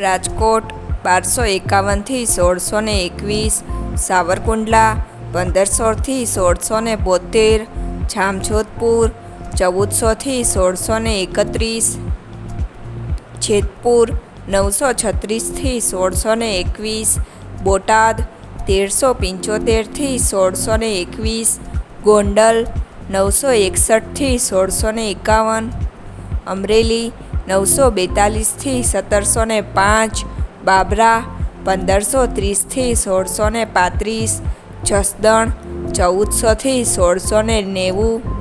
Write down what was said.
રાજકોટ, બારસો એકાવનથી સોળસો ને એકવીસ, સાવરકુંડલા, પંદરસોથી સોળસો ને બોતેર, જામજોધપુર, ચૌદસોથી સોળસો ને એકત્રીસ, જેતપુર, નવસો છત્રીસથી સોળસો ને એકવીસ, બોટાદ, તેરસો પંચોતેરથી સોળસો ને એકવીસ, ગોંડલ, નવસો એકસઠથી સોળસો ને એકાવન, અમરેલી નવસો બેતાલીસથી સત્તરસો ને પાંચ, બાબરા પંદરસો ત્રીસથી સોળસો ને પાંત્રીસ, જસદણ ચૌદસોથી સોળસો ને નેવું.